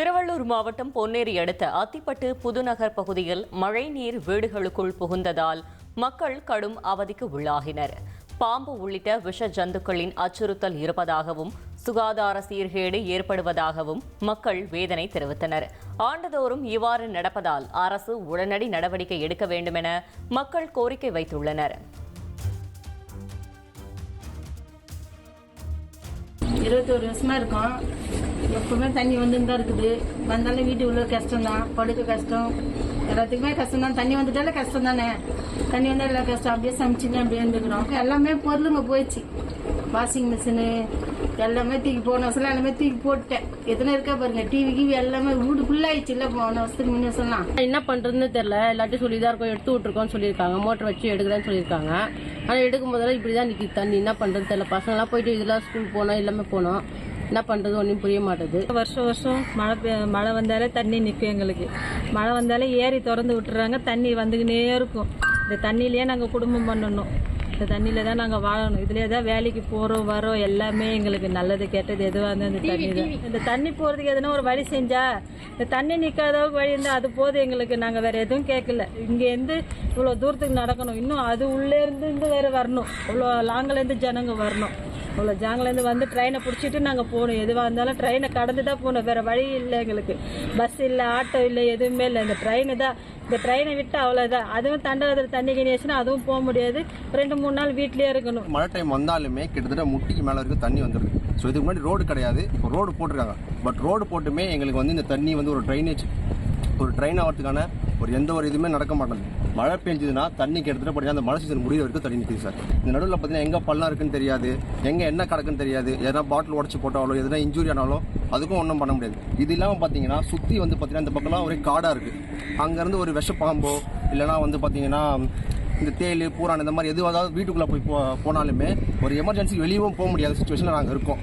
திருவள்ளூர் மாவட்டம் பொன்னேரி அடுத்த அத்திப்பட்டு புதுநகர் பகுதியில் மழைநீர் வீடுகளுக்குள் புகுந்ததால் மக்கள் கடும் அவதிக்கு உள்ளாகினர். பாம்பு உள்ளிட்ட விஷ ஜந்துக்களின் அச்சுறுத்தல் இருப்பதாகவும் சுகாதார சீர்கேடு ஏற்படுவதாகவும் மக்கள் வேதனை தெரிவித்தனர். ஆண்டுதோறும் இவ்வாறு நடப்பதால் அரசு உடனடி நடவடிக்கை எடுக்க வேண்டுமென மக்கள் கோரிக்கை வைத்துள்ளனர். இருபத்தோரு வருஷமா இருக்கும். எப்பவுமே தண்ணி வந்துன்னு தான் இருக்குது. வந்தாலும் வீட்டு உள்ள கஷ்டம் தான் படுக்க கஷ்டம். எல்லாத்துக்குமே கஷ்டம் தான் தண்ணி வந்துட்டாலே கஷ்டம் தானே தண்ணி வந்தா எல்லாம் கஷ்டம். அப்படியே சமைச்சுன்னு அப்படியே இருந்துக்கிறோம். எல்லாமே பொருளுங்க போயிடுச்சு. வாஷிங் மிஷினு எல்லாமே தூக்கி போன வருஷம் எல்லாமே தூக்கி போட்டேன் எத்தனை இருக்கா பாருங்க. டிவி கிவி எல்லாமே வீடு ஃபுல்லாயிடுச்சு இல்லை போன வருஷத்துக்கு முன்ன வருஷம்லாம். என்ன பண்றதுன்னு தெரியல. எல்லாத்தையும் சொல்லி தான் இருக்கோம். எடுத்து விட்டுருக்கோம்னு சொல்லியிருக்காங்க. மோட்டர் வச்சு எடுக்கிறேன்னு சொல்லியிருக்காங்க. ஆனால் எடுக்கும் போதெல்லாம் இப்படி தான் நிற்கிது தண்ணி என்ன பண்ணுறதுன்னு தெரியல. பசங்களாம் போயிட்டு இதெல்லாம் ஸ்கூல் போனோம் எல்லாமே போனோம். என்ன பண்ணுறது ஒன்றும் புரிய மாட்டேது. வருஷம் வருஷம் மழை பெ- மழை வந்தாலே தண்ணி நிற்கும் எங்களுக்கு. மழை வந்தாலே ஏரி திறந்து விட்டுறாங்க தண்ணி வந்துக்கினே இருக்கும். இந்த தண்ணியிலேயே நாங்கள் குடும்பம் பண்ணணும். இந்த தண்ணியில தான் நாங்கள் வாழணும். இதுலேயே தான் வேலைக்கு போகிறோம் வரோம் எல்லாமே எங்களுக்கு நல்லது கெட்டது எதுவாக இருந்தால் இந்த தண்ணி தான் இந்த தண்ணி போகிறதுக்கு எதுனா ஒரு வழி செஞ்சா இந்த தண்ணி நிற்காதவங்க வழி இருந்தால் அது போதும் எங்களுக்கு நாங்கள் வேற எதுவும் கேட்கல. இங்கேருந்து இவ்வளோ தூரத்துக்கு நடக்கணும். இன்னும் அது உள்ளே இருந்து இருந்து வேற வரணும். இவ்வளோ லாங்கிலேருந்து ஜனங்க வரணும். அவ்வளோ ஜாங்கிலேருந்து வந்து ட்ரெயினை பிடிச்சிட்டு நாங்கள் போகணும். எதுவாக இருந்தாலும் ட்ரெயினை கடந்து தான் போகணும். வேறு வழி இல்லை எங்களுக்கு. பஸ் இல்லை ஆட்டோ இல்லை எதுவுமே இல்லை. இந்த ட்ரெயினு தான். இந்த ட்ரெயினை விட்டு அவ்வளோதான் அதுவும் தண்டவாதத்தில் தண்ணி கிணியாச்சுன்னா அதுவும் போக முடியாது. ரெண்டு மூணு நாள் வீட்லேயே இருக்கணும். மழை டைம் வந்தாலுமே கிட்டத்தட்ட முட்டிக்கு மேலே வரைக்கும் தண்ணி வந்துடுது ஸோ இதுக்கு முன்னாடி ரோடு கிடையாது. இப்போ ரோடு போட்டிருக்காங்க. பட் ரோடு போட்டுமே எங்களுக்கு வந்து இந்த தண்ணி வந்து ஒரு ட்ரைனேஜ் ஒரு ட்ரெயின் ஆகிறதுக்கான ஒரு எந்த ஒரு இதுவுமே நடக்க மாட்டேங்குது. மழை பெஞ்சதுன்னா தண்ணி கிட்டத்தட்ட படிச்சா அந்த மழை சீசன் முடிய வரைக்கும் தண்ணி நிற்குது சார். இந்த நடுவில் பார்த்தீங்கன்னா எங்கே பள்ளம் இருக்குன்னு தெரியாது எங்கே என்ன கிடக்குன்னு தெரியாது எதனா பாட்டில் உடச்சி போட்டாலோ எதனா இன்ஜுரி ஆனாலோ அதுக்கும் ஒன்றும் பண்ண முடியாது. இது இல்லாமல் பார்த்தீங்கன்னா சுற்றி வந்து பார்த்தீங்கன்னா இந்த பக்கம்லாம் ஒரே காடாக இருக்குது அங்கேருந்து ஒரு விஷப்பாம்போ இல்லைனா வந்து பார்த்தீங்கன்னா இந்த தேல் பூரான் இந்த மாதிரி எதுவாக வீட்டுக்குள்ளே போய் போ போனாலுமே ஒரு எமர்ஜென்சி வெளியவும் போக முடியாத சுச்சுவேஷனில் நாங்கள் இருக்கோம்.